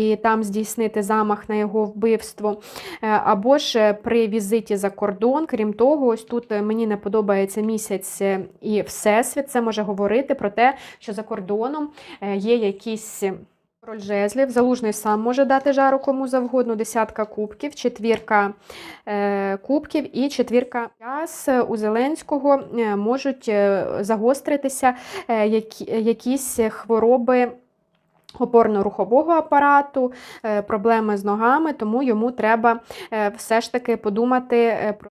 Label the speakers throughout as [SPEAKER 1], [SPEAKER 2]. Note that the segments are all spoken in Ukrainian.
[SPEAKER 1] і там здійснити замах на його вбивство, Е, або ж е, при візиті за кордон. Крім того, ось тут е, мені не подобається місяць і всесвіт. Це може говорити про те, що за кордоном є якісь. Король жезлів, залужний сам може дати жару кому завгодно, десятка кубків, четвірка е, кубків і четвірка час у Зеленського можуть загостритися які, якісь хвороби опорно-рухового апарату, е, проблеми з ногами, тому йому треба е, все ж таки подумати е, про.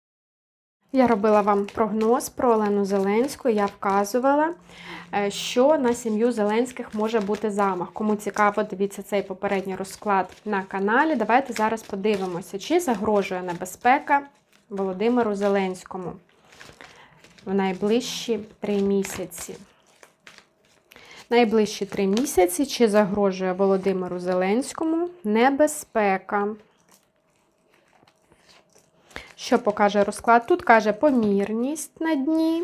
[SPEAKER 1] Я робила вам прогноз про Олену Зеленську. Я вказувала, що на сім'ю Зеленських може бути замах. Кому цікаво, дивіться цей попередній розклад на каналі. Давайте зараз подивимося, чи загрожує небезпека Володимиру Зеленському в найближчі три місяці. Найближчі три місяці чи загрожує Володимиру Зеленському небезпека. Що покаже розклад? Тут каже помірність на дні.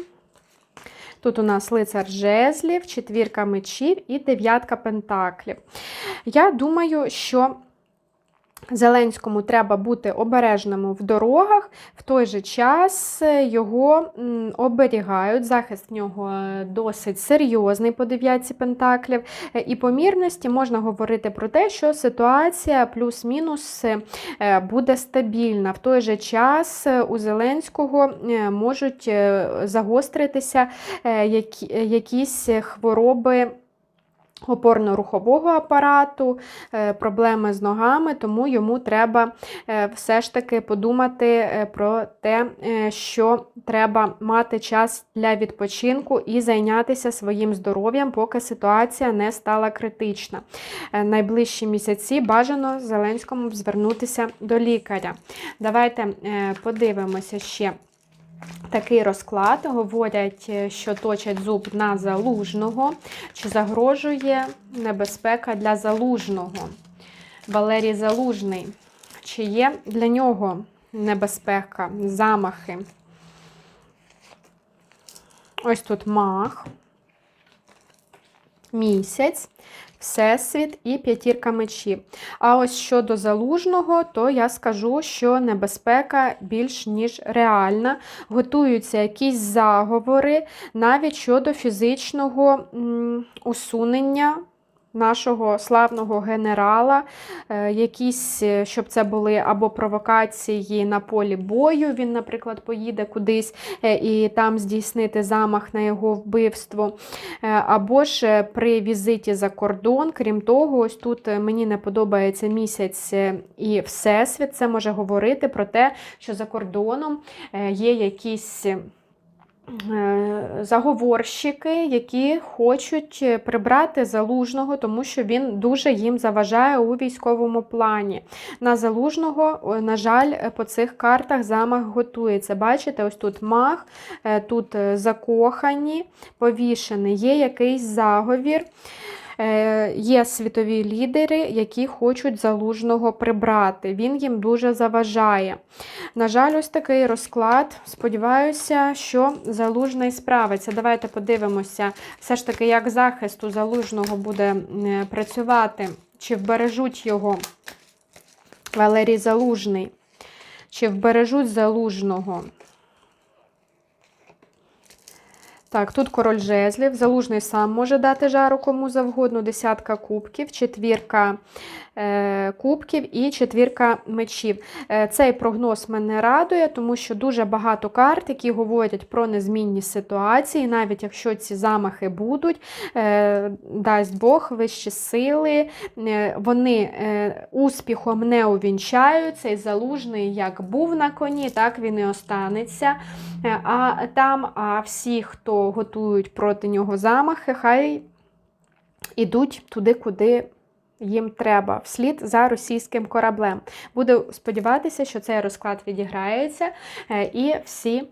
[SPEAKER 1] Тут у нас лицар жезлів, четвірка мечів і дев'ятка пентаклів. Я думаю, що Зеленському треба бути обережним в дорогах, в той же час його оберігають. Захист в нього е, досить серйозний по дев'ятці пентаклів. Е, І помірності можна говорити про те, що ситуація плюс-мінус е, буде стабільна. В той же час е, у Зеленського е, можуть е, загостритися е, якісь хвороби опорно-рухового апарату, е, проблеми з ногами, тому йому треба е, все ж таки подумати е, про те, що треба мати час для відпочинку і зайнятися своїм здоров'ям, поки ситуація не стала критична. Найближчі місяці бажано Зеленському звернутися до лікаря. Давайте подивимося ще. Такий розклад говорять, е, що точать зуб на залужного, чи загрожує небезпека для залужного. Валерій Залужний. Чи є для нього небезпека, замахи? Ось тут мах, місяць, всесвіт і п'ятірка мечів. А ось щодо залужного, то я скажу, що небезпека більш ніж реальна. Готуються якісь заговори навіть щодо фізичного м, усунення. Нашого славного генерала, е, якісь, е, щоб це були або провокації на полі бою. Він, наприклад, поїде кудись е, і там здійснити замах на його вбивство. Або ж при візиті за кордон. Крім того, ось тут мені не подобається місяць і всесвіт. Це може говорити про те, що за кордоном є якісь. Е, Заговорщики, які хочуть е, прибрати залужного, тому що він дуже їм заважає у військовому плані. На залужного, на жаль, по цих картах замах готується. Бачите, ось тут мах, е, тут закохані, повішений, є якийсь заговір. Е, Є світові лідери, які хочуть залужного прибрати. Він їм дуже заважає. На жаль, ось такий розклад. Сподіваюся, що залужний справиться. Давайте подивимося, все ж таки, як захист у залужного буде працювати, чи вбережуть його Валерій Залужний, чи вбережуть залужного. Так, тут король жезлів, залужний сам може дати жару кому завгодно, десятка кубків, четвірка кубків і четвірка мечів. Е, цей прогноз мене радує, тому що дуже багато карт, які говорять про незмінні ситуації, навіть якщо ці замахи будуть, е, дасть Бог вищі сили, е, вони е, успіхом не увінчають. Цей залужний як був на коні, так він і останеться. Е, А там, а всі, хто готують проти нього замахи, хай ідуть туди, куди їм треба, вслід за російським кораблем. Буду сподіватися, що цей розклад відіграється, е, і всі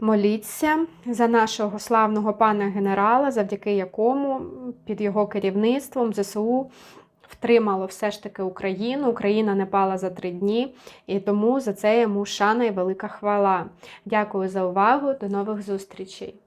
[SPEAKER 1] моліться за нашого славного пана генерала, завдяки якому під його керівництвом ЗСУ. Втримало все ж таки Україну. Україна не пала за три дні, і тому за це йому шана і велика хвала. Дякую за увагу. До нових зустрічей!